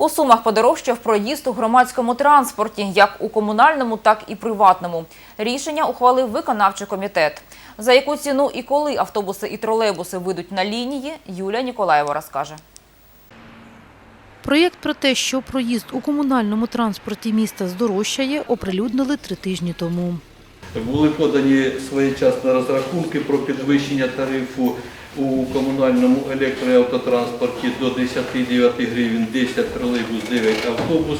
У Сумах подорожчав проїзд у громадському транспорті, як у комунальному, так і приватному. Рішення ухвалив виконавчий комітет. За яку ціну і коли автобуси і тролейбуси вийдуть на лінії, Юлія Ніколаєва розкаже. Проєкт про те, що проїзд у комунальному транспорті міста здорожчає, оприлюднили три тижні тому. Були подані своєчасно розрахунки про підвищення тарифу у комунальному електро- і автотранспорті до 10-9 гривень, 10 тролейбус, 9 автобус.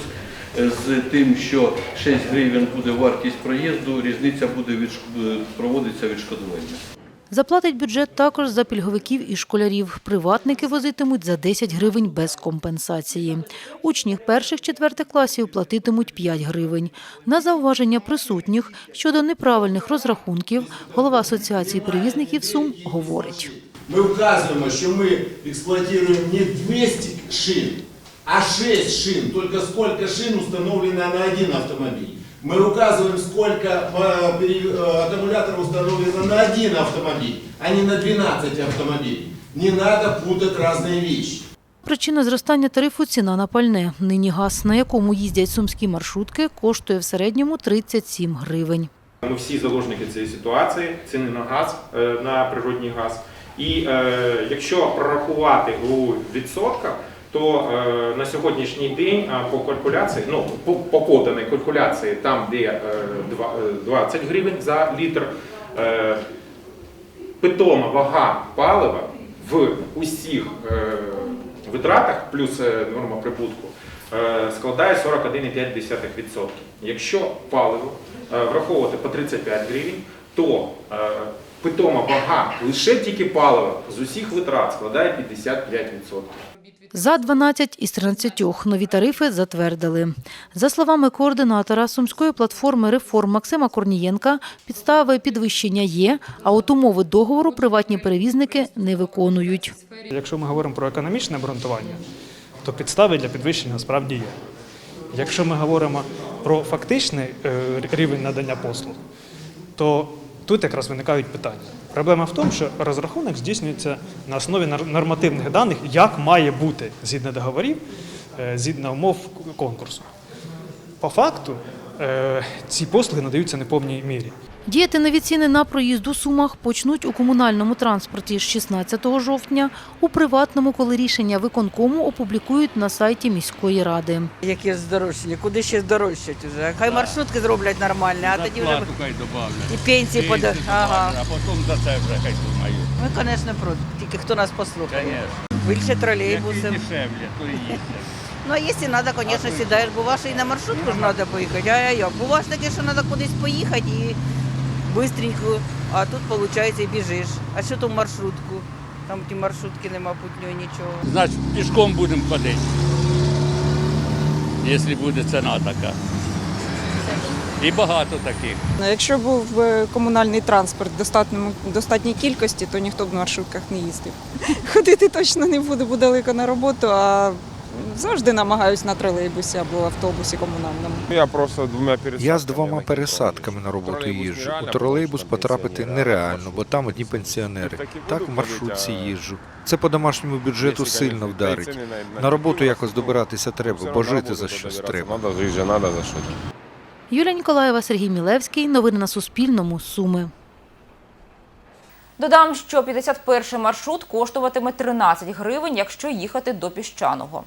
З тим, що 6 гривень буде вартість проїзду, різниця буде відш- проводиться відшкодування. Заплатить бюджет також за пільговиків і школярів. Приватники возитимуть за 10 гривень без компенсації. Учні перших-четвертих класів платитимуть 5 гривень. На зауваження присутніх щодо неправильних розрахунків голова Асоціації перевізників Сум говорить Ми вказуємо, що ми експлуатуємо не 200 шин, а 6 шин. Тільки скільки шин установлено на один автомобіль. Мы указываем, сколько э, пере- э, аккумуляторов установлено на один автомобиль, а не на 12 автомобилей. Не надо путать разные вещи. Причина зростання тарифу – ціна на пальне. Нині газ, на якому їздять сумські маршрутки, коштує в середньому 37 гривень. Ми всі заложники цієї ситуації, ціни на газ, е, на природній газ. І е, якщо прорахувати у відсотках, то е, на сьогоднішній день е, по калькуляції, ну по, по поданій калькуляції, там де е, е, 20 гривень за літр, е, питома вага палива в усіх е, витратах, плюс е, норма прибутку, е, складає 41,5%. Якщо паливо е, враховувати по 35 гривень, то е, питома вага лише тільки палива з усіх витрат складає 55%. За 12 із 13 нові тарифи затвердили. За словами координатора Сумської платформи реформ Максима Корнієнка, підстави підвищення є, а от умови договору приватні перевізники не виконують. Якщо ми говоримо про економічне обґрунтування, то підстави для підвищення справді є. Якщо ми говоримо про фактичний е, рівень надання послуг, то тут якраз виникають питання. Проблема в тому, що розрахунок здійснюється на основі нормативних даних, як має бути згідно договорів, е, згідно умов конкурсу. По факту е, ці послуги надаються не повній мірі. Діяти нові ціни на проїзд у Сумах почнуть у комунальному транспорті з 16 жовтня, у приватному, коли рішення виконкому опублікують на сайті міської ради. Яке здорожчання, куди ще здорожчать уже? Хай маршрутки зроблять нормально, а тоді вже хай і пенсії пода. Ага. А потім за це вже хай думають. Ми, звісно, проти. Тільки хто нас послухає. Більше Які тролейбусів. дешевле, то і їздять. Ну, а якщо треба, звісно, сідаєш, бува, що і на маршрутку ж треба поїхати. А як? Бува ж таке, що треба кудись поїхати і швидко, а тут, виходить, біжиш. А що то в маршрутку? Там ті маршрутки нема путнього нічого. Значить, пішком будемо ходити. Якщо буде ціна така. І багато таких. Якщо був е, комунальний транспорт в достатній кількості, то ніхто б на маршрутках не їздив. Ходити точно не буду, бо далеко на роботу, а завжди намагаюсь на тролейбусі або автобусі комунальному. Я просто двома пересадками. Я з двома пересадками на роботу їжджу. У тролейбус потрапити нереально, бо там одні пенсіонери. Так в маршрутці їжджу. Це по домашньому бюджету сильно вдарить. На роботу якось добиратися треба, бо жити за щось треба. Юлія Ніколаєва, Сергій Мілевський. Новини на Суспільному. Суми. Додам, що 51 маршрут коштуватиме 13 гривень, якщо їхати до піщаного.